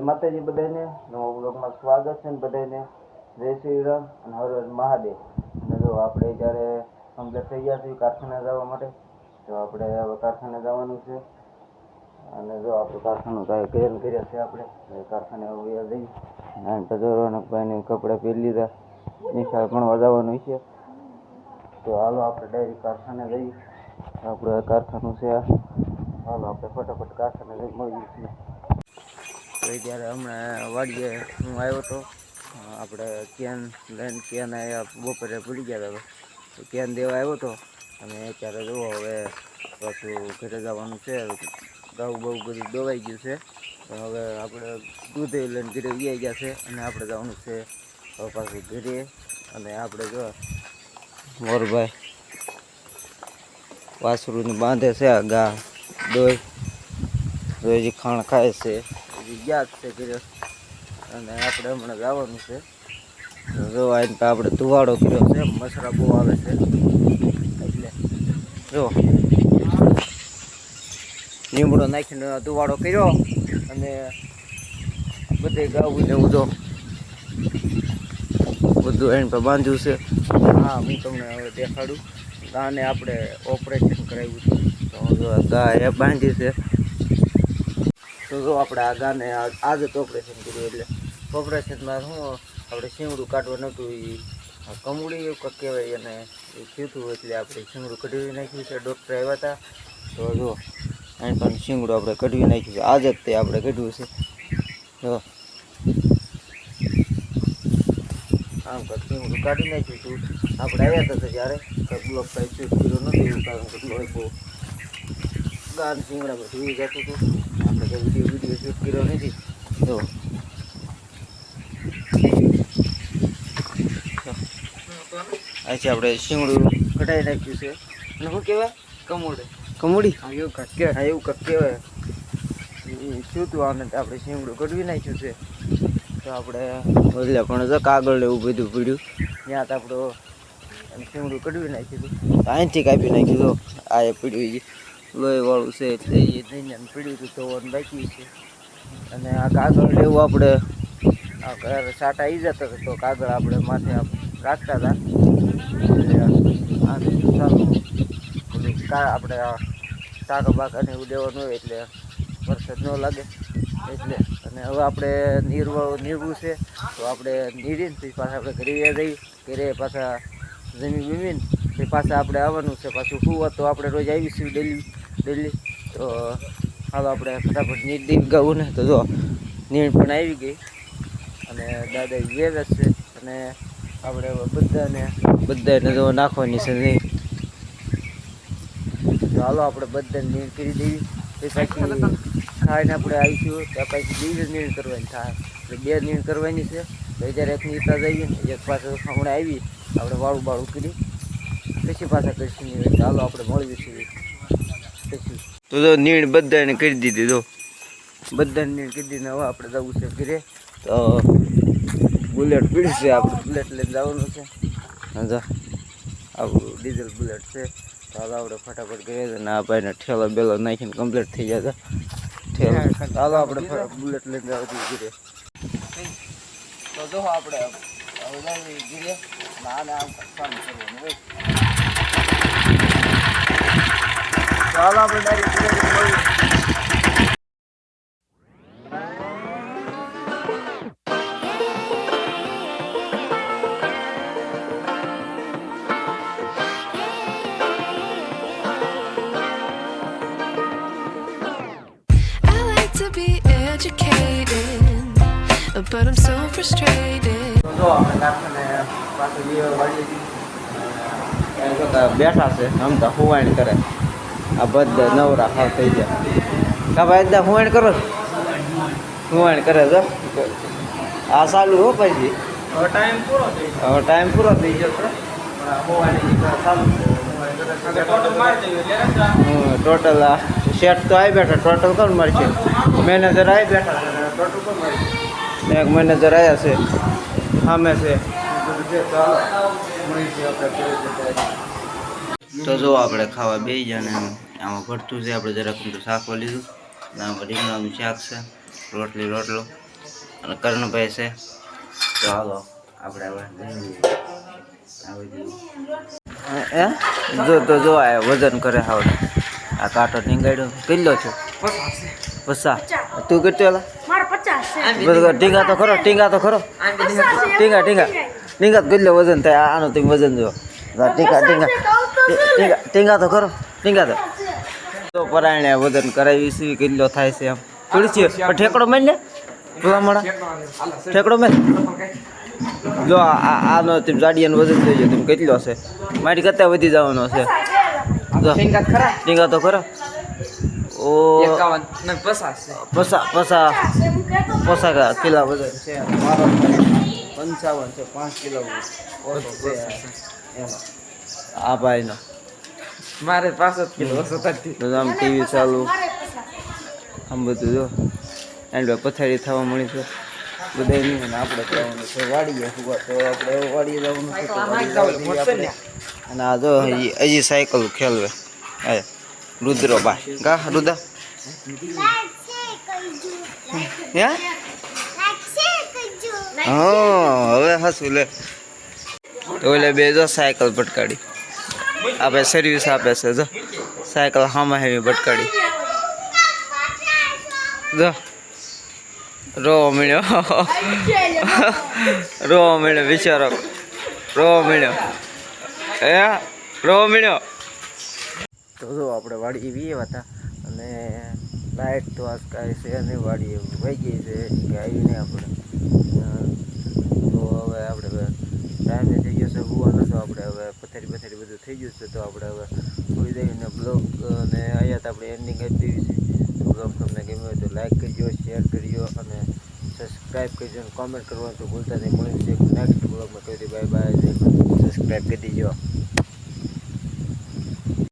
માતાજી બધાને. નવા બ્લોગમાં સ્વાગત છે ને બધાને જય શ્રી રામ અને હર મહાદેવ. અને જો આપણે જ્યારે કમ્પ્લીટ થઈ ગયા છીએ કારખાને જવા માટે, તો આપણે હવે કારખાને જવાનું છે. અને જો આપણું કારખાનું કાંઈ ક્લિયર કર્યા છે આપણે કારખાને હવે જઈ અને તજોરોને ભાઈને કપડાં પહેરી લીધા. નિશાળ ભણવા જવાનું છે. તો હાલો આપણે ડાયરેક્ટ કારખાને જઈએ. આપણે કારખાનું છે હાલો આપણે ફટાફટ કારખાને જઈ મળીએ છીએ. તો ત્યારે હમણાં વાડીએ હું આવ્યો હતો આપણે કેન લઈને કેન આવ્યા બપોરે ભૂલી ગયા હતા. તો કેન દેવા આવ્યો હતો અને અત્યારે જુઓ હવે પાછું ઘરે જવાનું છે ગાઉ બહુ બધું દોવાઈ ગયું છે. પણ હવે આપણે દૂધ લઈને ઘરે વ્યાઈ ગયા છે, અને આપણે જવાનું છે હવે પાછું ઘરે. અને આપણે જો, મોરભાઈ વાસરુની બાંધે છે આ ગા તો હજી ખાણ ખાય છે. જ છે કર્યો. અને આપણે હમણાં જવાનું છે. જો તો આપણે ધુવાડો કર્યો છે. મસરા બહુ આવે છે. એટલે જો. લીમડો નાખીને ધુવાડો કર્યો. અને બધે ગાવું ને જો. બધું એને પર બાંધ્યું છે. હા, હું તમને હવે દેખાડું. ગાને આપણે ઓપરેશન કરાવ્યું હતું તો ગા એ બાંધી છે. તો જો આપણે આ ગાને આજ જ ઓપરેશન કર્યું એટલે ઓપરેશનમાં શું, આપણે શીંગડું કાઢવા નહોતું એ કમળી એવું કંઈક કહેવાય અને એ થયું એટલે આપણે શીંગડું કઢવી નાખ્યું છે. ડૉક્ટર આવ્યા હતા. તો જો, અહીં પણ શીંગડું આપણે કઢવી નાખ્યું છે. આજ જ તે આપણે કઢ્યું છે. જો. આમ કંઈક શીંગડું કાઢી નાખ્યું હતું. આપણે આવ્યા હતા ત્યારે કંઈક બ્લોક કાંઈ શૂટ કર્યો નથી કારણ કે બહુ ગાન શીંગડામાં બધું જતું હતું. આપણે કંઈ વીડિયો વીડિયો શૂટ કર્યો નથી. જો. આજે આપણે શિંગડું કઢાઈ નાખ્યું છે. અને શું કહેવાય? કમોડે. કમોડી? હા એવું કાંઈક કહેવાય. હા એવું કાંઈક કહેવાય. શું તું આને આપણે શિંગડું કઢવી નાખ્યું છે. તો આપણે એટલે પણ જો કાગળ એવું બધું પડ્યું. ત્યાં તો આપણું શિંગડું કઢવી નાખ્યું હતું તો અહીંથી કાપી નાખ્યું હતું આ એ પડ્યું લોહીવાળું છે એટલે એ જઈને પડ્યું હતું ધોવાનું બાકી છે. અને આ કાગળ લેવું આપણે. સાટા આવી જતા તો કાગળ આપણે માથે રાખતા હતા. એટલે સારું આપણે આ ટાંકા બાકાને એવું દેવાનું હોય એટલે વરસાદ ન લાગે. એટલે અને હવે આપણે નીરવાળું નીરવું છે. તો આપણે નીરીને પછી પાછા આપણે ઘરે જઈએ ઘરે પાછા જમીન બીમીને, પછી પાછા આપણે આવવાનું છે. પાછું શું તો આપણે રોજ આવીશું ડેલી. ડેલી. તો હાલો આપણે ફટાફટ નીટ દઈ ગાવું ને તો જો નીટ પણ આવી ગઈ. અને દાદા જ છે. અને આપણે બધાને બધાને જો નાખવાની છે નહીં તો હાલો આપણે બધાને નીર કરી દેવી. તે પછી ખાઈને આપણે આવીશું. ત્યાં પછી બીજી નીર કરવાની થાય. એટલે બે નીર કરવાની છે. તો જ્યારે એક નીરતા જઈએ ને એક પાસે હમણાં આવી. આપણે વાળું બાળું કરી. પછી પાછા કરીશું નીર ચાલો આપણે પછી તો જો નીણ બધાને કરી દીધી, જો. બધાને નીણ કરી દીધી હવે આપણે જવું છે ઘરે. તો બુલેટ પીડશે, આપણે બુલેટ લઈને જવાનું છે. જા. આપણું ડીઝલ બુલેટ છે. તો હાલો આપણે ફટાફટ કરીએ અને આ ભાઈને ઠેલો બેલો નાખીને કમ્પ્લીટ થઈ જાય ઠેલો. ચાલો આપણે બુલેટ લઈને જવું ઘરે. તો જો આપણે હવે ઘરે. આને આમ કામ કરવાનું હોય તો હાલો આપણે ડાયરેક્ટ ઘરે મળીએ I like to be educated, but I'm so frustrated. તો જો આપણે કારખાને પાછું જે વાળીએ એ જોતા બેઠા છે રમતા હુવાણ કરે આ બધા નવરા હાવ થઈ ગયા. કા ભાઈ એકદમ હુવાણ કરો હુવાણ કરે છે? આ ચાલુ હો પછી. હવે ટાઈમ પૂરો થઈ હવે ટાઈમ પૂરો થઈ ગયો. ગયો ટોટલ આ. શેઠ તો આવી બેઠા ટોટલ કોણ મળશે? મેનેજર આવી બેઠા ટોટલ કોણ મળશે એક મેનેજર આવ્યા છે. સામે છે. તો. તો જો આપણે ખાવા બે જણ આમાં ભરતું છે આપણે જરાક ઊંધું શાક લીધું આમાં રીંગણાનું શાક છે રોટલી રોટલો. અને કર્ણભાઈ છે. તો હાલો આપણે હવે જો તો જો આ વજન કરે હાવ. આ કાંટો ઢીંગાડ્યો. કેટલો છે પસા તું કેટલો લા મારા પચાસ છે. બરાબર ટીંગા તો ખરો ટીંગા તો ખરો. ટીંગા ટીંગા ટીંગા તો કેટલો વજન થાય? આનું તમે વજન જો. ટીંગા ટીંગા ટીંગા તો કરો ટીંગા તો. તો પરાયણે વજન કરાવી સી કેટલો થાય છે એમ. છે પણ ઠેકડો મેં ને? ભલામણા ઠેકડો મેં જો આનો તમે જાડિયાનું વજન જોઈ તમે કેટલો હશે મારી કરતાં વધી જવાનો છે. ટીંગા તો કરો ઓ. પસા પસા પસા કિલા વજન છે. પંચાવન છે પાંચ કિલો છે. એનો આ ભાઈનો. મારે પાસઠ કિલો તો આમ ટીવી ચાલુ. આમ બધું જો. એન્ડ પથારી થવા મળી છે. બધા નહીં અને આપણે જવાનું છે. વાડીએ તો આપણે વાડીએ જવાનું છે. અને આ જો હજી સાયકલ ખેલવે હા રુદ્રો બા. કા રુદા હે હવે હસું લે. તો ઓલે બે જો સાયકલ પટકાડી. આપણે સર્વિસ આપે છે. જો, સાયકલ હામાં હેવી ભટકાડી. જો રો મળ્યો રો મળ્યો બિચારો રો મળ્યો એ રો મળ્યો તો જો, આપણે વાડી એવી હતા અને લાઇટ તો આજ કાંઈ છે અને વાડી વહી ગઈ છે. કે આવીને આપણે. તો હવે આપણે ટાઈમે થઈ ગયો છે હોવાનો તો આપણે હવે પથારી પથારી બધું થઈ ગયું છે, તો આપણે હવે કોઈ દઈને બ્લોગ અને અહીંયા તો આપણે એન્ડિંગ કરી દેવી છે. બ્લોગ તમને ગમ્યો હોય તો લાઈક કરજો શેર કરજો અને સબસ્ક્રાઈબ કરજો અને કોમેન્ટ કરવાનું તો ભૂલતા નહીં. મળ્યું છે નેક્સ્ટ બ્લોગમાં કહી દે બાય બાય સબસ્ક્રાઈબ કરી દેજો.